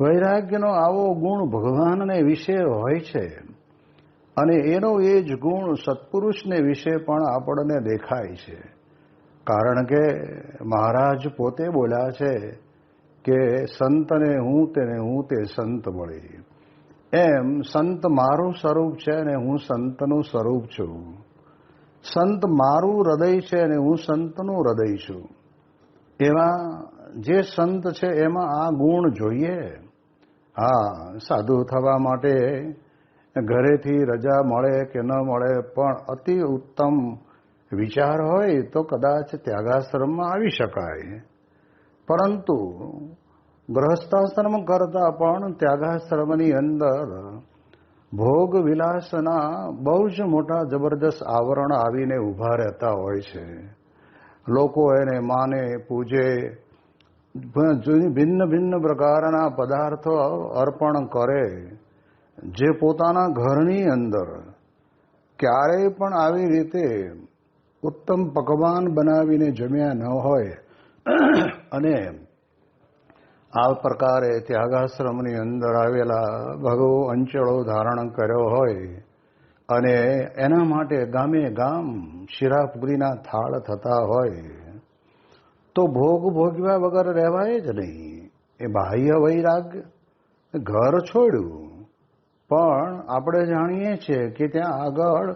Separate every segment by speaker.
Speaker 1: વૈરાગ્યનો આવો ગુણ ભગવાનને વિશે હોય છે અને એનો એ જ ગુણ સત્પુરુષને વિશે પણ આપણને દેખાય છે. કારણ કે મહારાજ પોતે બોલ્યા છે કે સંતને હું તેને હું તે સંત મળી. એમ સંત મારું સ્વરૂપ છે અને હું સંતનું સ્વરૂપ છું. સંત મારું હૃદય છે અને હું સંતનું હૃદય છું. એવા જે સંત છે એમાં આ ગુણ જોઈએ. હા, સાધુ થવા માટે ઘરેથી રજા મળે કે ન મળે, પણ અતિ ઉત્તમ વિચાર હોય તો કદાચ ત્યાગાશ્રમમાં આવી શકાય. પરંતુ ગ્રહસ્થાશ્રમ કરતા પણ ત્યાગાશ્રમની અંદર ભોગ વિલાસના બહુ જ મોટા જબરદસ્ત આવરણ આવીને ઊભા રહેતા હોય છે. લોકો એને માને, પૂજે ભિન્ન ભિન્ન પ્રકારના પદાર્થો અર્પણ કરે, જે પોતાના ઘરની અંદર ક્યારેય પણ આવી રીતે ઉત્તમ પકવાન બનાવીને જમ્યા ન હોય. અને આ પ્રકારે ત્યાગાશ્રમની અંદર આવેલા ભગવો અંચળો ધારણ કર્યો હોય અને એના માટે ગામે ગામ શિરાપુરીના થાળ થતા હોય. તો ભોગ ભોગવ્યા વગર રહેવાય જ નહીં. એ બાહ્ય વૈરાગ્ય. ઘર છોડ્યું. પણ આપણે જાણીએ છીએ કે ત્યાં આગળ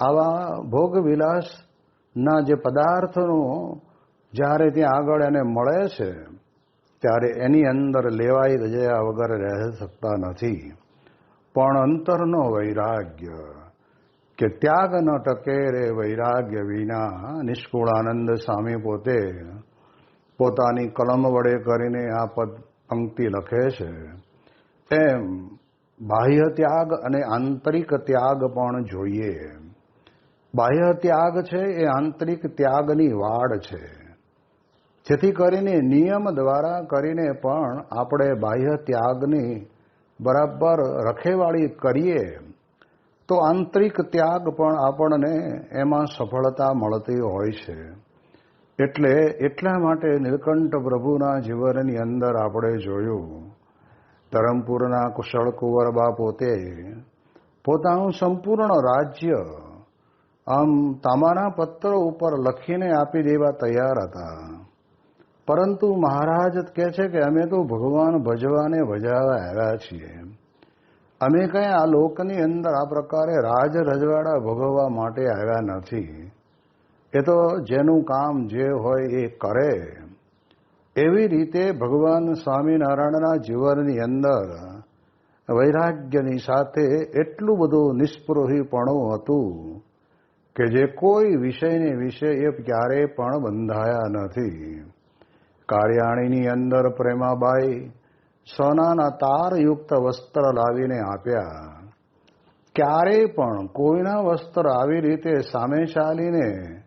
Speaker 1: આવા ભોગ વિલાસના જે પદાર્થનો જ્યારે ત્યાં આગળ એને મળે છે, ત્યારે એની અંદર લેવાઈ રજયા વગર રહી શકતા નથી. પણ અંતરનો વૈરાગ્ય, કે ત્યાગ ન ટકે રે વૈરાગ્ય વિના નિષ્કુળાનંદ સ્વામી પોતે પોતાની કલમ વડે કરીને આ પદ પંક્તિ લખે છે. એમ બાહ્ય ત્યાગ અને આંતરિક ત્યાગ પણ જોઈએ. બાહ્ય ત્યાગ છે એ આંતરિક ત્યાગની વાડ છે. જેથી કરીને નિયમ દ્વારા કરીને પણ આપણે બાહ્ય ત્યાગની બરાબર રખેવાળી કરીએ, તો આંતરિક ત્યાગ પણ આપણને એમાં સફળતા મળતી હોય છે. એટલે એટલા માટે નીલકંઠ પ્રભુના જીવનની અંદર આપણે જોયું, ધરમપુરના કુશળ કુંવરબા પોતે પોતાનું સંપૂર્ણ રાજ્ય આમ તામાના પત્રો ઉપર લખીને આપી દેવા તૈયાર હતા. પરંતુ મહારાજ કહે છે કે અમે તો ભગવાન ભજવાને ભજાવા આવ્યા છીએ. અમે કંઈ આ લોકની અંદર આ પ્રકારે રાજ રજવાડા ભોગવવા માટે આવ્યા નથી. એ તો જેનું કામ જે હોય એ કરે. એવી રીતે ભગવાન સ્વામિનારાયણના જીવનની અંદર વૈરાગ્યની સાથે એટલું બધું નિસ્પૃહીપણું હતું કે જે કોઈ વિષયને વિશે એ ક્યારેય પણ બંધાયા નથી. કાર્યાણીની અંદર પ્રેમાબાઈ સોનાના તારયુક્ત વસ્ત્ર લાવીને આપ્યા. ક્યારેય પણ કોઈના વસ્ત્ર આવી રીતે સામે ચાલીને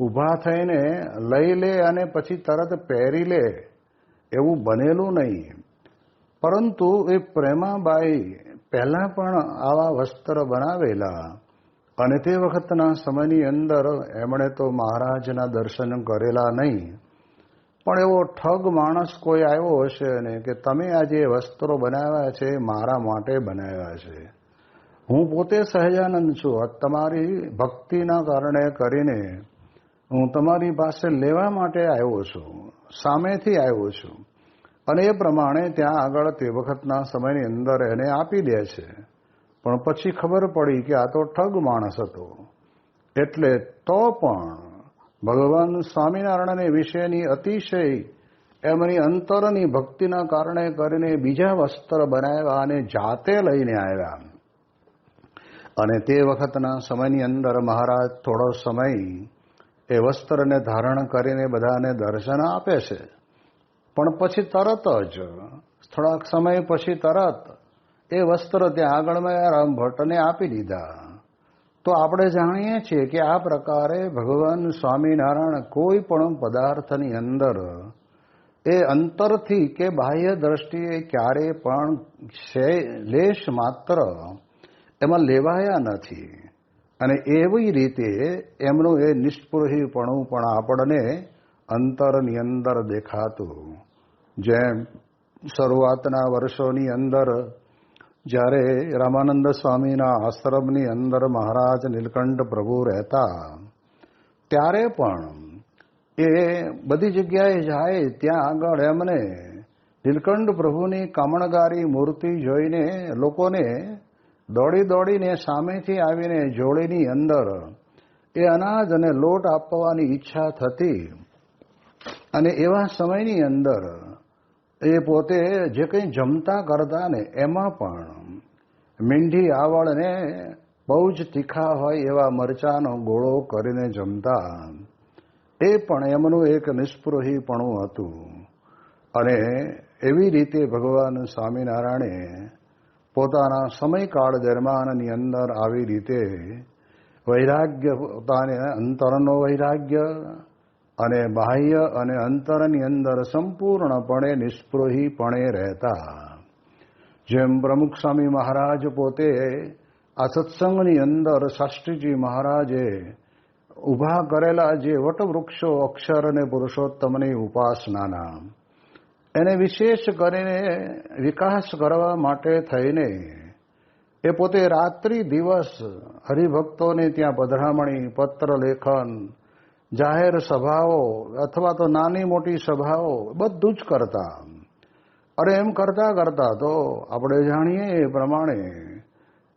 Speaker 1: ઊભા થઈને લઈ લે અને પછી તરત પહેરી લે, એવું બનેલું નહીં. પરંતુ એ પ્રેમાબાઈ પહેલાં પણ આવા વસ્ત્ર બનાવેલા અને તે વખતના સમયની અંદર એમણે તો મહારાજના દર્શન કરેલા નહીં. પણ એવો ઠગ માણસ કોઈ આવ્યો હશે ને કે તમે આ જે વસ્ત્રો બનાવ્યા છે, મારા માટે બનાવ્યા છે. હું પોતે સહજાનંદ છું. તમારી ભક્તિના કારણે કરીને હું તમારી પાસે લેવા માટે આવ્યો છું, સામેથી આવ્યો છું. અને એ પ્રમાણે ત્યાં આગળ તે વખતના સમયની અંદર એને આપી દે છે. પણ પછી ખબર પડી કે આ તો ઠગ માણસ હતો. એટલે તો પણ ભગવાન સ્વામિનારાયણને વિશેની અતિશય એમની અંતરની ભક્તિના કારણે કરીને બીજા વસ્ત્ર બનાવ્યા અને જાતે લઈને આવ્યા. અને તે વખતના સમયની અંદર મહારાજ થોડો સમય એ વસ્ત્રને ધારણ કરીને બધાને દર્શન આપે છે. પણ પછી તરત જ, થોડાક સમય પછી તરત એ વસ્ત્ર ત્યાં આગળમાં રામ ભટ્ટને આપી દીધા. તો આપણે જાણીએ છીએ કે આ પ્રકારે ભગવાન સ્વામિનારાયણ કોઈ પણ પદાર્થની અંદર એ અંતરથી કે બાહ્ય દ્રષ્ટિએ ક્યારે પણ લેશ માત્ર એમાં લેવાયા નથી. અને એવી રીતે એમનું એ નિષ્પૃહીપણું પણ આપણને અંતરની અંદર દેખાતું. જેમ શરૂઆતના વર્ષોની અંદર જ્યારે રામાનંદ સ્વામીના આશ્રમની અંદર મહારાજ નીલકંઠ પ્રભુ રહેતા, ત્યારે પણ એ બધી જગ્યાએ જાય, ત્યાં આગળ એમને નીલકંઠ પ્રભુની કામણગારી મૂર્તિ જોઈને લોકોને દોડી દોડીને સામેથી આવીને જોડીની અંદર એ અનાજ અને લોટ આપવાની ઈચ્છા થતી અને એવા સમયની અંદર એ પોતે જે કંઈ જમતા કરતા ને એમાં પણ મીંઢી આવળને બહુ જ તીખા હોય એવા મરચાનો ગોળો કરીને જમતા. એ પણ એમનું એક નિષ્પૃહીપણું હતું. અને એવી રીતે ભગવાન સ્વામિનારાયણે પોતાના સમયકાળ દરમિયાનની અંદર આવી રીતે વૈરાગ્ય પોતાને અંતરનો વૈરાગ્ય અને બાહ્ય અને અંતરની અંદર સંપૂર્ણપણે નિષ્પ્રોહીપણે રહેતા. જેમ પ્રમુખ સ્વામી મહારાજ પોતે આ સત્સંગની અંદર શાસ્ત્રીજી મહારાજે ઊભા કરેલા જે વટવૃક્ષો અક્ષર અને પુરુષોત્તમની ઉપાસનાના એને વિશેષ કરીને વિકાસ કરવા માટે થઈને એ પોતે રાત્રિ દિવસ હરિભક્તોને ત્યાં પધરામણી, પત્ર લેખન, જાહેર સભાઓ અથવા તો નાની મોટી સભાઓ બધું જ કરતા. અરે એમ કરતા કરતા તો આપણે જાણીએ એ પ્રમાણે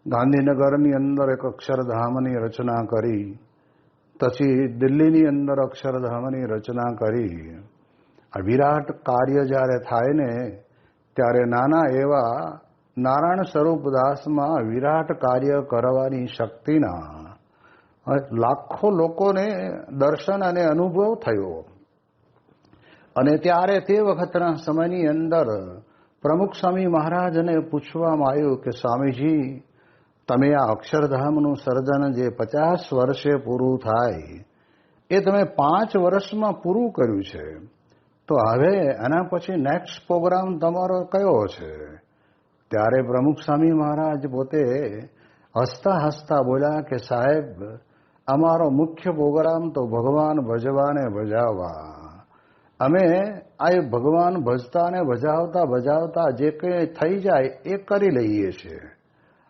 Speaker 1: ગાંધીનગરની અંદર એક અક્ષરધામની રચના કરી, પછી દિલ્હીની અંદર અક્ષરધામની રચના કરી. આ વિરાટ કાર્ય જ્યારે થાય ને, ત્યારે નાના એવા નારાયણ સ્વરૂપદાસમાં વિરાટ કાર્ય કરવાની શક્તિના લાખો લોકોને દર્શન અને અનુભવ થયો. અને ત્યારે તે વખતના સમયની અંદર પ્રમુખ સ્વામી મહારાજને પૂછવામાં આવ્યું કે, સ્વામીજી, તમે આ અક્ષરધામનું સર્જન જે પચાસ વર્ષે પૂરું થાય, એ તમે પાંચ વર્ષમાં પૂરું કર્યું છે. તો હવે એના પછી નેક્સ્ટ પ્રોગ્રામ તમારો કયો છે? ત્યારે પ્રમુખ સ્વામી મહારાજ પોતે હસતા હસતા બોલ્યા કે, સાહેબ, અમારો મુખ્ય પ્રોગ્રામ તો ભગવાન ભજવાને ભજાવવા. અમે આ ભગવાન ભજતા ને ભજાવતા ભજાવતા જે કંઈ થઈ જાય એ કરી લઈએ છીએ.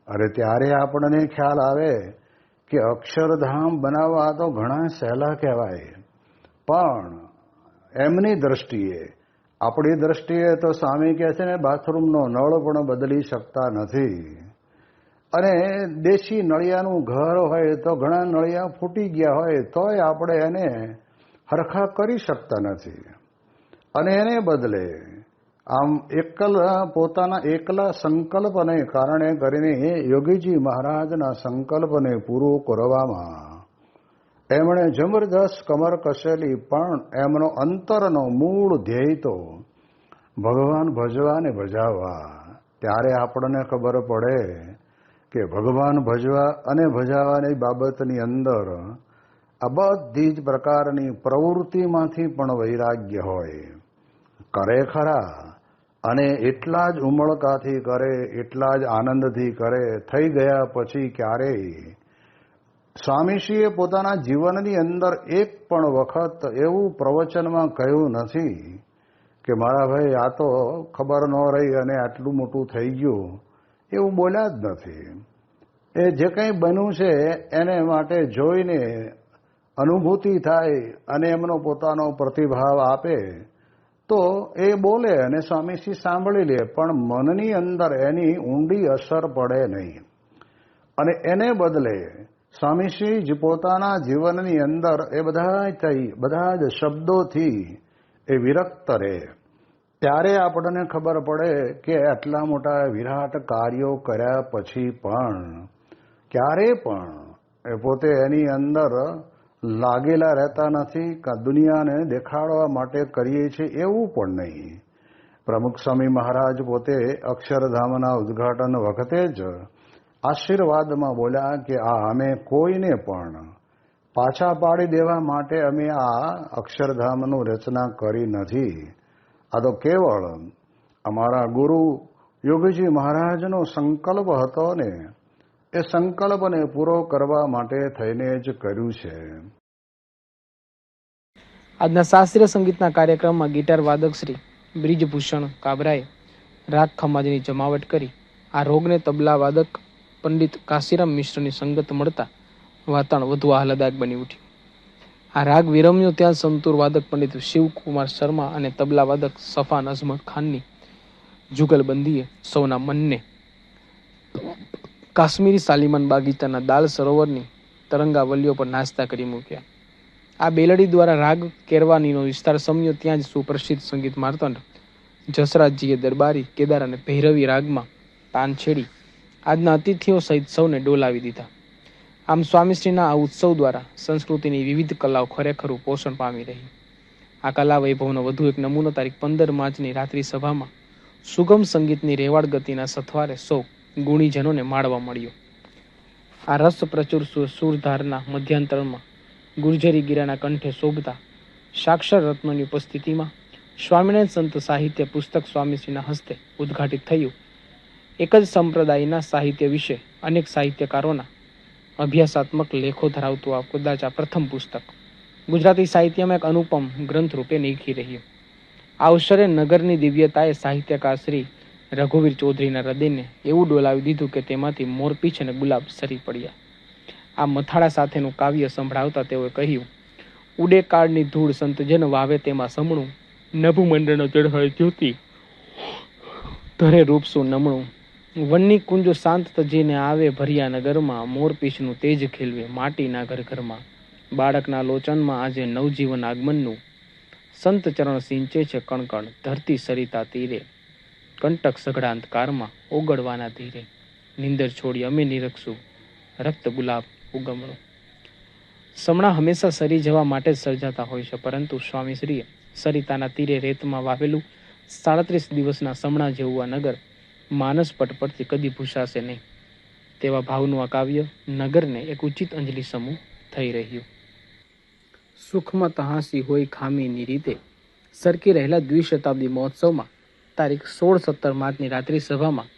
Speaker 1: અરે ત્યારે આપણને ખ્યાલ આવે કે અક્ષરધામ બનાવવા તો ઘણા સહેલા કહેવાય. પણ એમની દ્રષ્ટિએ. આપણી દ્રષ્ટિએ તો સ્વામી કહે છે ને, બાથરૂમનો નળ પણ બદલી શકતા નથી. અને દેશી નળિયાનું ઘર હોય તો ઘણા નળિયા ફૂટી ગયા હોય, તોય આપણે એને હરખા કરી શકતા નથી. અને એને બદલે આમ એકલા, પોતાના એકલા સંકલ્પને કારણે કરીને યોગીજી મહારાજના સંકલ્પને પૂરો કરવામાં એમણે જબરદસ્ત કમર કસેલી પણ એમનો અંતરનો મૂળ ધ્યેય તો ભગવાન ભજવા ને ભજાવવા. ત્યારે આપણને ખબર પડે કે ભગવાન ભજવા અને ભજાવાની બાબતની અંદર આ બધી જ પ્રકારની પ્રવૃત્તિમાંથી પણ વૈરાગ્ય હોય. કરે ખરા અને એટલા જ ઉમળકાથી કરે, એટલા જ આનંદથી કરે. થઈ ગયા પછી ક્યારેય સ્વામીશ્રીએ પોતાના જીવનની અંદર એક પણ વખત એવું પ્રવચનમાં કહ્યું નથી કે, મારા ભાઈ, આ તો ખબર ન રહી અને આટલું મોટું થઈ ગયું. એવું બોલ્યા જ નથી. એ જે કંઈ બન્યું છે, એને માટે જોઈને અનુભૂતિ થાય અને એમનો પોતાનો પ્રતિભાવ આપે, તો એ બોલે અને સ્વામીશ્રી સાંભળી લે, પણ મનની અંદર એની ઊંડી અસર પડે નહીં. અને એને બદલે સ્વામીશ્રી જે પોતાના જીવનની અંદર એ બધા બધા જ શબ્દોથી એ વિરક્ત રહે. ત્યારે આપણને ખબર પડે કે આટલા મોટા વિરાટ કાર્યો કર્યા પછી પણ, ક્યારે પણ એ પોતે એની અંદર લાગેલા રહેતા નથી દુનિયાને દેખાડવા માટે કરીએ છીએ એવું પણ નહીં. પ્રમુખ સ્વામી મહારાજ પોતે અક્ષરધામના ઉદ્ઘાટન વખતે જ આશીર્વાદમાં બોલ્યા કે આ અમે કોઈને પણ પાછા પાડી દેવા માટે અમે આ અક્ષરધામનું રચના કરી નથી. આ તો કેવળ અમારા ગુરુ યોગીજી મહારાજનો સંકલ્પ હતો ને. એ સંકલ્પને પૂરો કરવા માટે થઈને જ કર્યું છે.
Speaker 2: આજના શાસ્ત્રીય સંગીતના કાર્યક્રમમાં ગિટાર વાદક શ્રી બ્રિજભૂષણ કાબરાએ રાગ ખમાજની જમાવટ કરી. આ રોગને તબલા વાદક પંડિત કાશીરામ મિશ્રની સંગત મળતા વાતાવરણ વધુ આહલાદાયક બની ઉઠ્યું. આ રાગ વિરમ્યો ત્યાં સંતુર વાદક પંડિત શિવકુમાર શર્મા અને તબલા વાદક સફાન અઝમત ખાનની જુગલબંધીએ સૌના મનને કાશ્મીરી સાલીમાન બાગીચાના દાલ સરોવરની તરંગાવલીઓ પર નાસ્તા કરી મૂક્યા. આ બેલડી દ્વારા રાગ કેરવાનીનો વિસ્તાર સમ્યો ત્યાં જ સુપ્રસિદ્ધ સંગીત માર્તંડ જસરાજજીએ દરબારી કેદાર અને ભૈરવી રાગમાં તાન છેડી આજના અતિથિઓ સહિત સૌને ડોલાવી દીધા. આમ સ્વામીશ્રીના આ ઉત્સવ દ્વારા સંસ્કૃતિની વિવિધ કલાઓ ખરેખર પોષણ પામી રહી. આ કલા વૈભવનો વધુ એક નમૂનો તારીખ પંદર માર્ચની રાત્રિ સભામાં સુગમ સંગીતની રેવાડ ગતિના સથવારે સૌ ગુણીજનોને માળવા મળ્યો. આ રસ પ્રચુર સુરધારના મધ્યાંતરમાં ગુર્જરી ગીરાના કંઠે શોભતા સાક્ષર રત્નોની ઉપસ્થિતિમાં સ્વામિનારાયણ સંત સાહિત્ય પુસ્તક સ્વામીશ્રીના હસ્તે ઉદ્ઘાટિત થયું. એક જ સંપ્રદાયના સાહિત્ય વિશે અનેક સાહિત્યકારોના અભ્યાસાત્મક લેખો ધરાવતું આ કદાચ આ પ્રથમ પુસ્તક. ગુજરાતી સાહિત્યમાં એક અનુપમ ગ્રંથ રૂપે નીખી રહ્યું. આ અવસરે નગરની દિવ્યતાએ સાહિત્યકાર શ્રી રઘુવીર ચૌધરીના હૃદયને એવું ડોલાવી દીધું કે તેમાંથી મોરપીછ અને ગુલાબ સરી પડ્યા. આ મથાળા સાથેનું કાવ્ય સંભળાવતા તેઓએ કહ્યું, ઉડે કાળની ધૂળ સંતજન વાવે તેમાં સમણું. નભુ મંડળનો ચઢાય જ્યોતિ. ધરે રૂપસું નમણું. વનની કુંજો શાંત તજીને આવે ભર્યા નગરમાં મોરપીંછનું તેજ ખીલવે માટીના ઘર ઘરમાં બાળકના લોચનમાં આજે નવજીવન આગમનનું. સંત ચરણ સિંચે છે કણકણ, ધરતી સરિતા તીરે. કંટક સઘળાંત કારમાં ઓગળવાના ધીરે. નિંદર છોડી અમે નિરખશું રક્ત ગુલાબ ઉગમણો. સમણા હંમેશા સરી જવા માટે જ સર્જાતા હોય છે, પરંતુ સ્વામીશ્રીએ સરિતાના તીરે રેતમાં વાવેલું સાડત્રીસ દિવસના સમણા જેવું આ નગર માનસ પટ પરથી કદી ભૂસાશે નહીં. તેવા ભાવનું આ કાવ્ય નગરને એક ઉચિત અંજલિ સમૂહ થઈ રહ્યું. સુખમાં તહાસી હોય ખામીની રીતે સરકી રહેલા દ્વિશતાબ્દી મહોત્સવમાં તારીખ સોળ સત્તર માર્ચની રાત્રિ સભામાં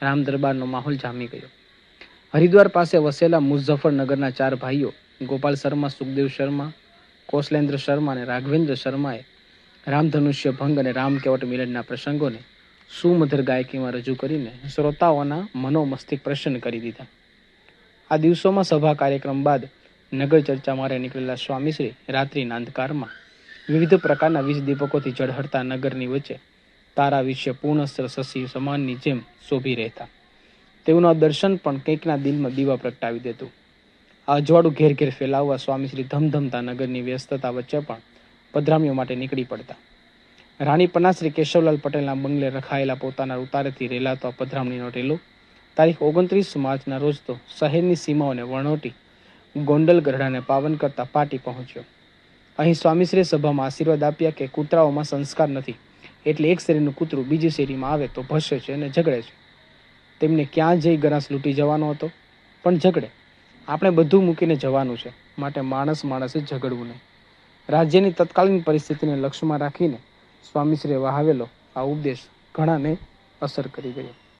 Speaker 2: રામ દરબારનો માહોલ જામી ગયો. હરિદ્વાર પાસે વસેલા મુઝફ્ફરનગરના ચાર ભાઈઓ ગોપાલ શર્મા, સુખદેવ શર્મા, કોશલેન્દ્ર શર્મા અને રાઘવેન્દ્ર શર્માએ રામધનુષ્ય ભંગ અને રામ કેવટ મિલનના પ્રસંગોને સુમધુર ગાયકીમાં રજૂ કરીને શ્રોતાઓના મનોમસ્તિક પ્રસન્ન કરી દીધા. આ દિવસોમાં સભા કાર્યક્રમ બાદ નગર ચર્ચા મારે નીકળેલા સ્વામીશ્રી રાત્રિના અંધકારમાં વિવિધ પ્રકારના વીજ દીપકોથી ઝળહળતા નગરની વચ્ચે તારા વિશે પૂર્ણસ્ત્ર શશી સમાનની જેમ શોભી રહેતા. તેઓનું દર્શન પણ કંઈકના દિલમાં દીવા પ્રગટાવી દેતું. આ અજવાળું ઘેર ઘેર ફેલાવવા સ્વામીશ્રી ધમધમતા નગરની વ્યસ્તતા વચ્ચે પણ પધરામીઓ માટે નીકળી પડતા. રાણી પન્નાશ્રી કેશવલાલ પટેલના બંગલે રખાયેલા પોતાના ઉતારેથી રેલાતો પધરામણીનો રેલો તારીખ ઓગણત્રીસ માર્ચના રોજ તો શહેરની સીમાઓને વણોટી ગોંડલ ગરડાને પાવન કરતા પાટી પહોંચ્યો. અહીં સ્વામીશ્રીએ સભામાં આશીર્વાદ આપ્યા કે કૂતરાઓમાં સંસ્કાર નથી. એટલે એક શેરીનું કૂતરું બીજી શેરીમાં આવે તો ભસે છે અને ઝઘડે છે. તેમને ક્યાં જઈ ગરાસ લૂંટી જવાનો હતો? પણ ઝઘડે. આપણે બધું મૂકીને જવાનું છે. માટે માણસ માણસે ઝઘડવું નહીં. રાજ્યની તત્કાલીન પરિસ્થિતિને લક્ષ્યમાં રાખીને સ્વામીશ્રીએ વહાવેલો આ ઉપદેશ ઘણાને અસર કરી ગયો.